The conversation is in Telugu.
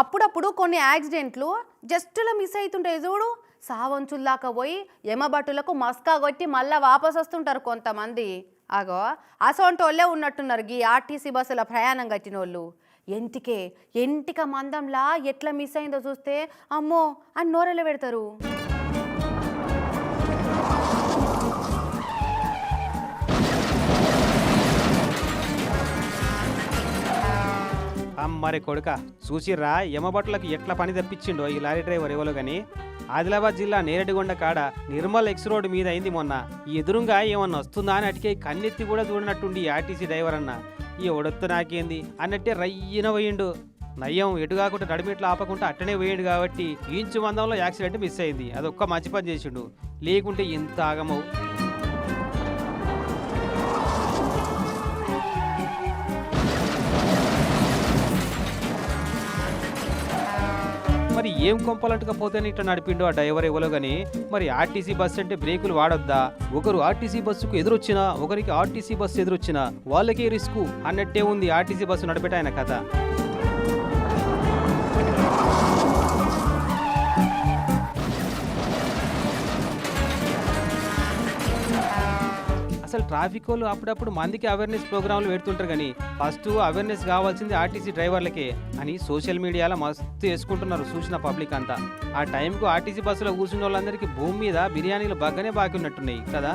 అప్పుడప్పుడు కొన్ని యాక్సిడెంట్లు జస్టులో మిస్ అవుతుంటాయి చూడు. సావంచుల్లాక పోయి ఎమబట్టులకు మస్కా కొట్టి మళ్ళా వాపస్ వస్తుంటారు కొంతమంది. అగో అసొంటి వాళ్ళే ఉన్నట్టున్నారు గీ ఆర్టీసీ బస్సుల ప్రయాణం కట్టిన వాళ్ళు ఎంటికే ఎంటిక మందంలా ఎట్లా మిస్ అయిందో చూస్తే అమ్మో అని నోరెలు పెడతారు అమ్మరి కొడుక. చూసిర్రా యమబట్లకు ఎట్లా పని తప్పించిండో ఈ లారీ డ్రైవర్ ఎవరో గాని? ఆదిలాబాద్ జిల్లా నేరడిగొండ కాడ నిర్మల్ ఎక్స్ రోడ్ మీద అయింది మొన్న. ఈ ఎదురుగా ఏమన్నా వస్తుందా అని అటికే కన్నెత్తి కూడా చూడనట్టుండి ఈ ఆర్టీసీ డ్రైవర్ అన్న. ఈ ఒడొత్తు నాకేంది? అన్నట్టే రయ్యన పోయిండు. నయ్యం ఎటు కాకుండా నడిమిట్లో ఆపకుండా అట్టనే పోయిండు కాబట్టి ఇంచు మందంలో యాక్సిడెంట్ మిస్ అయింది. అదొక్క మంచి పని చేసిండు. లేకుంటే ఇంత ఆగమవు. మరి ఏం కొంపలంటకపోతేనే ఇట్లా నడిపిండో ఆ డ్రైవర్ ఎవరో గాని? మరి ఆర్టీసీ బస్సు అంటే బ్రేకులు వాడొద్దా? ఒకరు ఆర్టీసీ బస్సుకు ఎదురొచ్చినా ఒకరికి ఆర్టీసీ బస్సు ఎదురొచ్చినా వాళ్ళకే రిస్క్. అన్నట్టే ఉంది ఆర్టీసీ బస్సు నడిపేట ఆయన కథ. అసలు ట్రాఫిక్ వాళ్ళు అప్పుడప్పుడు మందికి అవేర్నెస్ ప్రోగ్రాంలు పెడుతుంటారు కానీ ఫస్ట్ అవేర్నెస్ కావాల్సింది ఆర్టీసీ డ్రైవర్లకే అని సోషల్ మీడియాలో మస్తు వేసుకుంటున్నారు సూచన పబ్లిక్ అంతా. ఆ టైంకు ఆర్టీసీ బస్సులో కూర్చున్న వాళ్ళందరికీ భూమి మీద బిర్యానీలు బాగానే బాకున్నట్టున్నాయి కదా?